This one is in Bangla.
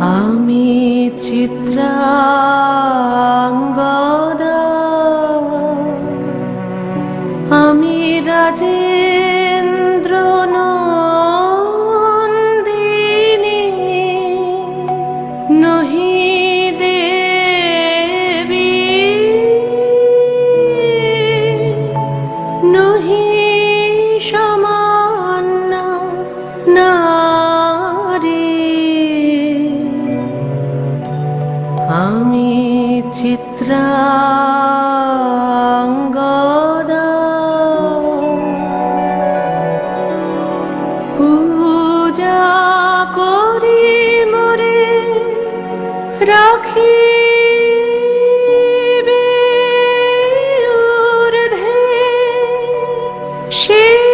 আমি চিত্রাঙ্গদা। আমি রাজেন্দ্র আমি চিত্রাঙ্গদা। পূজা মরে রাখি সে